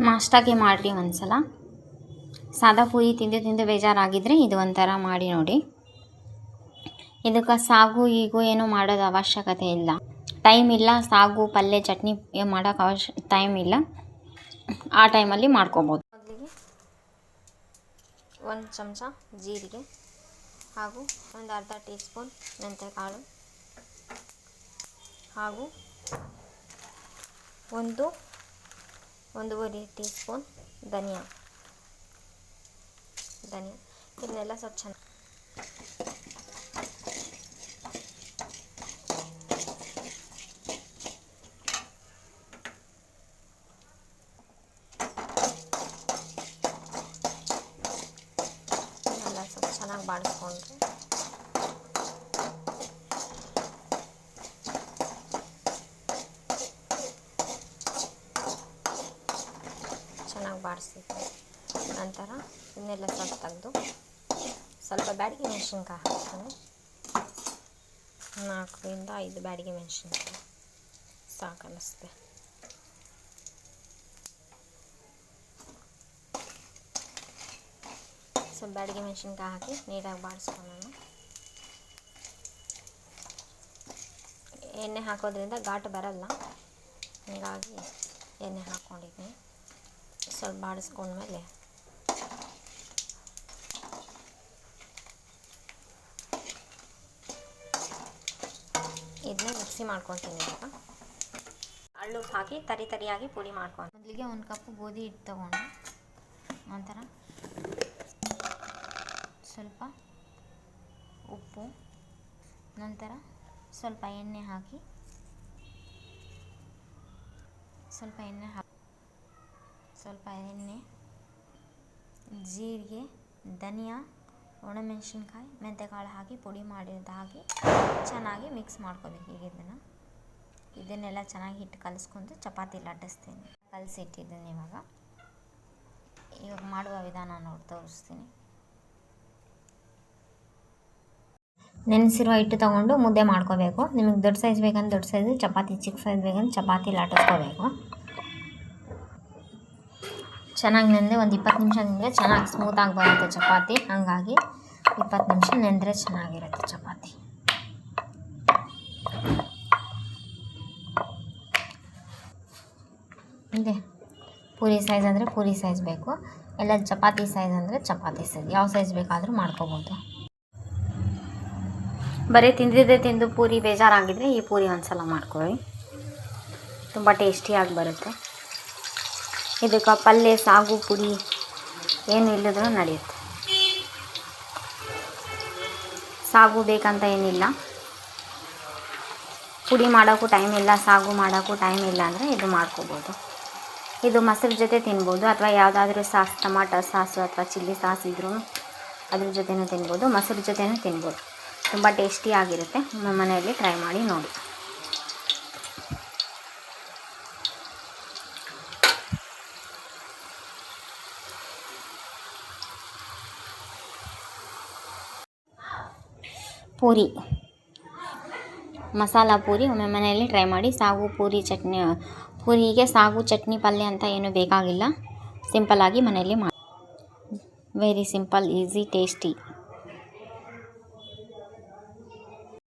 ನಾಷ್ಟಾಗೆ ಮಾಡಿರಿ ಒಂದ್ಸಲ. ಸಾದಾ ಪೂರಿ ತಿಂದು ತಿಂದು ಬೇಜಾರಾಗಿದ್ದರೆ ಇದು ಒಂಥರ ಮಾಡಿ ನೋಡಿ. ಇದಕ್ಕೆ ಸಾಗು ಈಗೂ ಏನೂ ಮಾಡೋದು ಅವಶ್ಯಕತೆ ಇಲ್ಲ. ಟೈಮ್ ಇಲ್ಲ, ಸಾಗು, ಪಲ್ಯ, ಚಟ್ನಿ ಮಾಡೋಕೆ ಅವಶ್ಯ, ಟೈಮ್ ಇಲ್ಲ. ಆ ಟೈಮಲ್ಲಿ ಮಾಡ್ಕೋಬೋದು. ಮೊದಲಿಗೆ ಒಂದು ಚಮಚ ಜೀರಿಗೆ ಹಾಗೂ ಒಂದು ಅರ್ಧ ಟೀ ಸ್ಪೂನ್ ಮೆಂತ್ಯಕಾಳು ಹಾಗೂ ಒಂದು ಒಂದೂವರೆ ಟೀ ಸ್ಪೂನ್ ಧನಿಯಾ. ಧನಿಯಾ. ಇದನ್ನೆಲ್ಲ ಸ್ವಲ್ಪ ಚೆನ್ನಾಗಿ ಎಲ್ಲ ಸ್ವಲ್ಪ ಚೆನ್ನಾಗಿ ಬಾಡಿಸ್ಕೊಂಡ್ರೆ ಬಾಡಿಸಿದ್ವಿ ನಂತರ ಇದನ್ನೆಲ್ಲ ಸ್ವಲ್ಪ ತೆಗೆದು ಸ್ವಲ್ಪ ಬ್ಯಾಡಿಗೆ ಮೆಣಸಿನ್ಕಾಯಿ ಹಾಕ್ತೀನಿ. ನಾಲ್ಕರಿಂದ ಐದು ಬ್ಯಾಡಿಗೆ ಮೆಣಸಿನ್ಕಾಯಿ. ಸಾಕು ಅನ್ನಿಸ್ತೆ ಸ್ವಲ್ಪ ಬ್ಯಾಡಿಗೆ ಮೆಣಸಿನ್ಕಾಯಿ ಹಾಕಿ ನೀಟಾಗಿ ಬಾಡಿಸ್ಕೊಳ್ಳೋಣ ಎಣ್ಣೆ ಹಾಕೋದ್ರಿಂದ ಘಾಟ್ ಬರಲ್ಲ. ಹೀಗಾಗಿ ಎಣ್ಣೆ ಹಾಕ್ಕೊಂಡಿದ್ದೀನಿ ಸ್ವಲ್ಪ ಬಾಡಿಸ್ಕೊಂಡ್ಮೇಲೆ. ಇದನ್ನ ಮಿಕ್ಸಿ ಮಾಡ್ಕೊತೀನಿ ಈಗ. ಅಳ್ಳು ಹಾಕಿ ತರಿ ತರಿಯಾಗಿ ಪುಡಿ ಮಾಡ್ಕೊಂಡು ಮೊದಲಿಗೆ ಒಂದು ಕಪ್ ಗೋಧಿ ಹಿಟ್ಟು ತಗೊಂಡು, ನಂತರ ಸ್ವಲ್ಪ ಉಪ್ಪು, ನಂತರ ಸ್ವಲ್ಪ ಎಣ್ಣೆ ಹಾಕಿ, ಸ್ವಲ್ಪ ಎಣ್ಣೆ ಹಾಕಿ ಸ್ವಲ್ಪ ಎಣ್ಣೆ, ಜೀರಿಗೆ, ಧನಿಯಾ, ಒಣಮೆಣಸಿನ್ಕಾಯಿ ಮೆಂತ್ಯಕಾಳು ಹಾಕಿ ಪುಡಿ ಮಾಡಿದ್ದು ಹಾಕಿ ಚೆನ್ನಾಗಿ ಮಿಕ್ಸ್ ಮಾಡ್ಕೋಬೇಕು ಈಗ ಇದನ್ನು. ಇದನ್ನೆಲ್ಲ ಚೆನ್ನಾಗಿ ಹಿಟ್ಟು ಕಲಿಸ್ಕೊಂಡು ಚಪಾತಿ ಲಟ್ಟಿಸ್ತೀನಿ. ಕಲಸಿಟ್ಟಿದ್ದೀನಿ ಇವಾಗ. ಇವಾಗ ಮಾಡುವ ವಿಧಾನ ನೋಡಿ ತೋರಿಸ್ತೀನಿ. ನೆನೆಸಿರುವ ಹಿಟ್ಟು ತೊಗೊಂಡು ಮುದ್ದೆ ಮಾಡ್ಕೋಬೇಕು. ನಿಮಗೆ ದೊಡ್ಡ ಸೈಜ್ ಬೇಕಂದ್ರೆ ದೊಡ್ಡ ಸೈಜ್ ಚಪಾತಿ ಚಿಕ್ಕ ಸೈಜ್ ಬೇಕಂದ್ರೆ ಚಪಾತಿ ಲಟ್ಟಿಸ್ಕೋಬೇಕು. ಚೆನ್ನಾಗಿ ನೆನೆದ್ರೆ ಒಂದು ಇಪ್ಪತ್ತು ನಿಮಿಷ ನೆನೆದ್ರೆ ಚೆನ್ನಾಗಿ ಸ್ಮೂತಾಗಿ ಬರುತ್ತೆ ಚಪಾತಿ. ಹಾಗಾಗಿ ಇಪ್ಪತ್ತು ನಿಮಿಷ ನೆನೆದ್ರೆ ಚೆನ್ನಾಗಿರುತ್ತೆ ಚಪಾತಿ. ಇದೆ. ಪೂರಿ ಸೈಜ್ ಅಂದರೆ ಪೂರಿ ಸೈಜ್ ಬೇಕು. ಎಲ್ಲ ಚಪಾತಿ ಸೈಜ್ ಅಂದರೆ ಚಪಾತಿ ಸೈಜ್ ಯಾವ ಸೈಜ್ ಬೇಕಾದರೂ ಮಾಡ್ಕೋಬೋದು. ಬರೀ ತಿಂದಿದ್ದೆ ತಿಂದು ಪೂರಿ ಬೇಜಾರಾಗಿದ್ದರೆ ಈ ಪೂರಿ ಒಂದು ಸಲ ಮಾಡ್ಕೊಳ್ಳಿ. ತುಂಬ ಟೇಸ್ಟಿಯಾಗಿ ಬರುತ್ತೆ. ಇದಕ್ಕೆ ಪಲ್ಯ, ಸಾಗು, ಪುಡಿ ಏನು ಇಲ್ಲದ್ರೂ ನಡೆಯುತ್ತೆ. ಸಾಗು ಬೇಕಂತ ಏನಿಲ್ಲ. ಪುಡಿ ಮಾಡೋಕ್ಕೂ ಟೈಮ್ ಇಲ್ಲ, ಸಾಗು ಮಾಡೋಕ್ಕೂ ಟೈಮ್ ಇಲ್ಲ ಅಂದರೆ ಇದು ಮಾಡ್ಕೋಬೋದು. ಇದು ಮೊಸರು ಜೊತೆ ತಿನ್ಬೋದು ಅಥವಾ ಯಾವುದಾದ್ರೂ ಸಾಸ್, ಟೊಮಾಟೊ ಸಾಸು ಅಥವಾ ಚಿಲ್ಲಿ ಸಾಸ್ ಇದ್ರೂ ಅದ್ರ ಜೊತೆನೂ ತಿನ್ಬೋದು, ಮೊಸರು ಜೊತೆನೂ ತಿನ್ಬೋದು. ತುಂಬ ಟೇಸ್ಟಿಯಾಗಿರುತ್ತೆ ನಮ್ಮ ಮನೆಯಲ್ಲಿ ಟ್ರೈ ಮಾಡಿ ನೋಡಿ. ಪೂರಿ. ಮಸಾಲ ಪೂರಿ ಒಮ್ಮೆ ಮನೆಯಲ್ಲಿ ಟ್ರೈ ಮಾಡಿ ಸಾಗು ಪೂರಿ ಚಟ್ನಿ, ಪೂರಿಗೆ ಸಾಗು ಚಟ್ನಿ ಪಲ್ಯ ಅಂತ ಏನು ಬೇಕಾಗಿಲ್ಲ. ಸಿಂಪಲ್ಲಾಗಿ ಮನೆಯಲ್ಲಿ ಮಾಡಿ. Very simple easy tasty